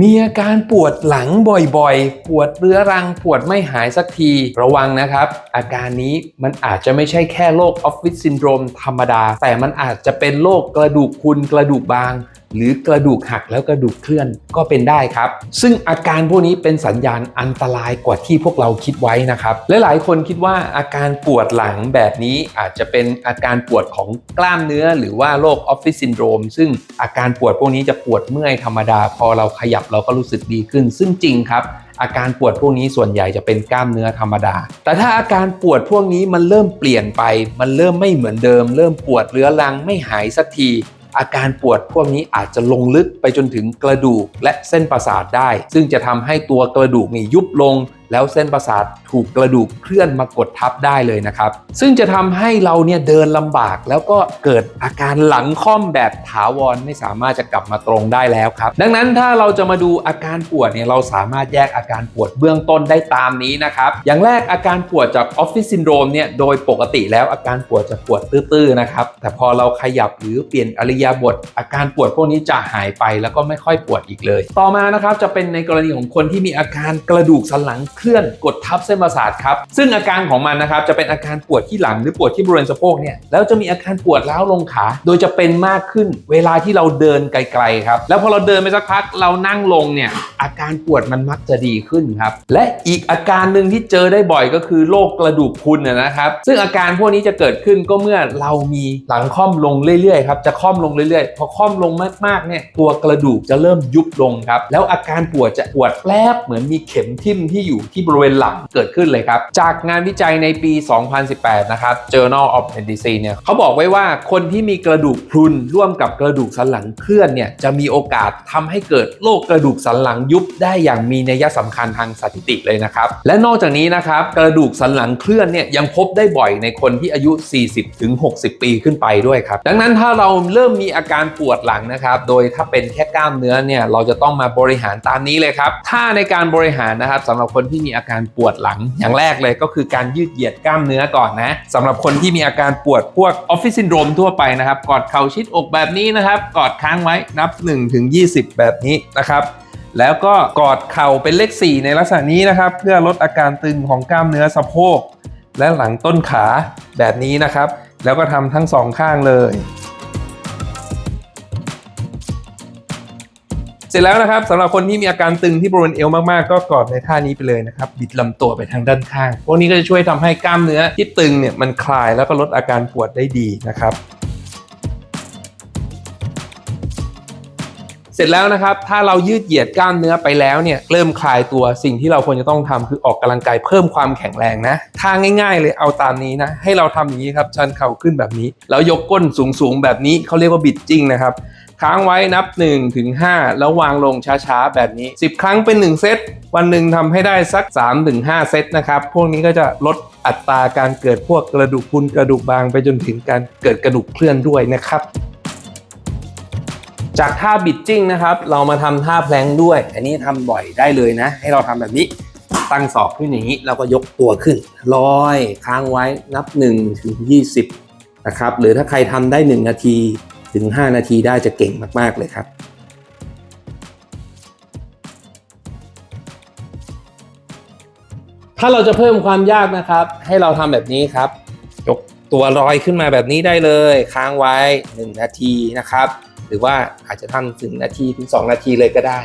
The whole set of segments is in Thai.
มีอาการปวดหลังบ่อยๆ ปวดเรื้อรังปวดไม่หายสักที ระวังนะครับ อาการนี้มันอาจจะไม่ใช่แค่โรคออฟฟิศซินโดรมธรรมดา แต่มันอาจจะเป็นโรคกระดูกคุณกระดูกบาง หรือกระดูกหักแล้วกระดูกเคลื่อนก็เป็นได้ครับ ซึ่งอาการพวกนี้เป็นสัญญาณอันตรายกว่าที่พวกเราคิดไว้นะครับและหลายคนคิดว่าอาการปวดหลังแบบนี้อาจจะเป็นอาการปวดของกล้ามเนื้อ หรือว่าโรคออฟฟิศซินโดรมซึ่งอาการปวดพวกนี้จะปวดเมื่อยธรรมดา พอเราขยับเราก็รู้สึกดีขึ้น ซึ่งจริงครับอาการปวดพวกนี้ส่วนใหญ่จะเป็นกล้ามเนื้อธรรมดา แต่ถ้าอาการปวดพวกนี้มันเริ่มเปลี่ยนไป มันเริ่มไม่เหมือนเดิม เริ่มปวดเรื้อรังไม่หายสักที อาการปวดพวกนี้อาจจะลงลึกไปจนถึงกระดูกและเส้นประสาทได้ ซึ่งจะทำให้ตัวกระดูกนี่ยุบลงแล้วเส้นประสาทถูกกระดูกเคลื่อนมากดทับได้เลยนะครับ ซึ่งจะทำให้เราเนี่ยเดินลำบาก แล้วก็เกิดอาการหลังค่อมแบบถาวรไม่สามารถจะกลับมาตรงได้แล้วครับ ดังนั้นถ้าเราจะมาดูอาการปวดเนี่ยเราสามารถแยกอาการปวดเบื้องต้นได้ตามนี้นะครับ อย่างแรกอาการปวดจากออฟฟิศซินโดรมเนี่ยโดยปกติแล้วอาการปวดจะปวดตื้อๆนะครับแต่พอเราขยับหรือเปลี่ยนอริยาบท อาการปวดพวกนี้จะหายไปแล้วก็ไม่ค่อยปวดอีกเลย ต่อมานะครับจะเป็นในกรณีของคนที่มีอาการกระดูกสันหลังเคลื่อนกดทับเส้นประสาทครับซึ่งอาการของมันนะครับจะเป็นอาการปวดที่หลังหรือปวดที่บริเวณสะโพกเนี่ยแล้วจะมีอาการปวดร้าวลงขา โดยจะเป็นมากขึ้นเวลาที่เราเดินไกลๆครับแล้วพอเราเดินไปสักพักเรานั่งลงเนี่ยอาการปวดมันมักจะดีขึ้นครับและอีกอาการหนึ่งที่เจอได้บ่อยก็คือโรคกระดูกพรุนนะนะครับ ซึ่งอาการพวกนี้จะเกิดขึ้นก็เมื่อเรามีหลังค่อมลงเรื่อยๆครับจะค่อมลงเรื่อยๆ พอค่อมลงมากๆเนี่ยตัวกระดูกจะเริ่มยุบลงครับแล้วอาการปวดจะปวดแปลบเหมือนมีเข็มทิ่มที่อยู่ที่บริเวณหลังเกิดขึ้นเลยครับ จากงานวิจัยในปี 2018 นะครับ Journal of Medicine เนี่ยเขาบอกไว้ว่าคนที่มีกระดูกพรุนร่วมกับกระดูกสันหลังเคลื่อนเนี่ยจะมีโอกาสทำให้เกิดโรคกระดูกสันหลังยุบได้อย่างมีนัยสำคัญทางสถิติเลยนะครับและนอกจากนี้นะครับกระดูกสันหลังเคลื่อนเนี่ยยังพบได้บ่อยในคนที่อายุ 40-60 ปีขึ้นไปด้วยครับ ดังนั้นถ้าเราเริ่มมีอาการปวดหลังนะครับโดยถ้าเป็นแค่กล้ามเนื้อเนี่ยเราจะต้องมาบริหารตามนี้เลยครับถ้าในการบริหารนะครับสำหรับคนที่ที่มีอาการปวดหลัง อย่างแรกเลยก็คือการยืดเหยียดกล้ามเนื้อก่อนนะสำหรับคนที่มีอาการปวดพวกออฟฟิศซินโดรมทั่วไปนะครับ กอดเข่าชิดอกแบบนี้นะครับ กอดค้างไว้นับ1ถึง20 แบบนี้นะครับแล้วก็กอดเข่าเป็นเลข 4 ในลักษณะนี้นะครับ เพื่อลดอาการตึงของกล้ามเนื้อสะโพก และหลังต้นขาแบบนี้นะครับ แล้วก็ทำทั้งสองข้างเลย ร็จแล้วนะครับสำหรับคนที่มีอาการตึงที่บริเวณเอวมากๆ ก็กอดในท่านี้ไปเลยนะครับ บิดลำตัวไปทางด้านข้าง พวกนี้ก็จะช่วยทำให้กล้ามเนื้อที่ตึงเนี่ยมันคลายแล้วก็ลดอาการปวดได้ดีนะครับเสร็จแล้วนะครับ ถ้าเรายืดเหยียดกล้ามเนื้อไปแล้วเนี่ย เริ่มคลายตัว สิ่งที่เราควรจะต้องทำคือออกกำลังกายเพิ่มความแข็งแรงนะ ทางง่าย ๆ เลยเอาตามนี้นะ ให้เราทำอย่างนี้ครับ ชันเข่าขึ้นแบบนี้ แล้วยกก้นสูงๆแบบนี้เขาเรียกว่าบิดจริงนะครับ ค้างไว้นับ 1 ถึง 5 แล้ววางลงช้าๆ แบบนี้ 10 ครั้งเป็น 1 เซต วันหนึ่งทำให้ได้สัก3ถึง5เซตนะครับ พวกนี้ก็จะลดอัตราการเกิดพวกกระดูกพุนกระดูกบางไปจนถึงการเกิดกระดูกเคลื่อนด้วยนะครับจากท่าบิดจิ้งนะครับ เรามาทำท่าแพลงด้วย อันนี้ทำบ่อยได้เลยนะ ให้เราทำแบบนี้ ตั้งศอกขึ้นอย่างนี้แล้วก็ยกตัวขึ้นลอยค้างไว้นับ1ถึง20นะครับหรือถ้าใครทำได้ 1 นาที ถึง 5 นาทีได้จะเก่งมาก ๆ เลยครับถ้าเราจะเพิ่มความยากนะครับ ให้เราทำแบบนี้ครับ ยกตัวลอยขึ้นมาแบบนี้ได้เลย ค้างไว้ 1 นาทีนะครับ หรือว่าอาจจะทำถึงนาทีถึง 2 นาทีเลยก็ได้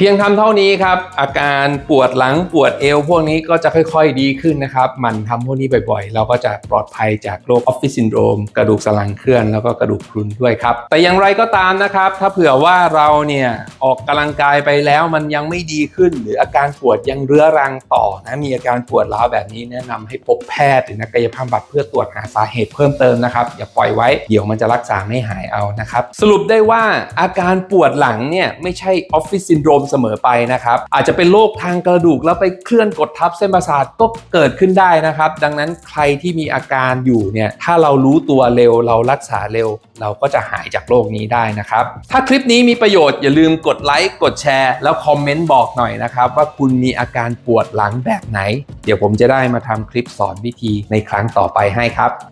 เพียงทำเท่านี้ครับ อาการปวดหลังปวดเอว พวกนี้ก็จะค่อยๆดีขึ้นนะครับมันทำพวกนี้บ่อยๆ เราก็จะปลอดภัยจากโรคออฟฟิศซินโดรมกระดูกสันหลังเคลื่อนแล้วก็กระดูกพรุนด้วยครับ แต่อย่างไรก็ตามนะครับ ถ้าเผื่อว่าเราเนี่ยออกกำลังกายไปแล้วมันยังไม่ดีขึ้น หรืออาการปวดยังเรื้อรังต่อนะมีอาการปวดร้าวแบบนี้แนะนำให้พบแพทย์หรือนักกายภาพบำบัดเพื่อตรวจหาสาเหตุเพิ่มเติมนะครับอย่าปล่อยไว้เดี๋ยวมันจะรักษาไม่หายเอานะครับสรุปได้ว่าอาการปวดหลังเนี่ยไม่ใช่ออฟฟิศซินโดรมเสมอไปนะครับ อาจจะเป็นโรคทางกระดูกแล้วไปเคลื่อนกดทับเส้นประสาทก็เกิดขึ้นได้นะครับ ดังนั้นใครที่มีอาการอยู่เนี่ยถ้าเรารู้ตัวเร็วเรารักษาเร็ว เราก็จะหายจากโรคนี้ได้นะครับ ถ้าคลิปนี้มีประโยชน์อย่าลืมกดไลค์กดแชร์ แล้วคอมเมนต์บอกหน่อยนะครับว่าคุณมีอาการปวดหลังแบบไหน เดี๋ยวผมจะได้มาทำคลิปสอนวิธีในครั้งต่อไปให้ครับ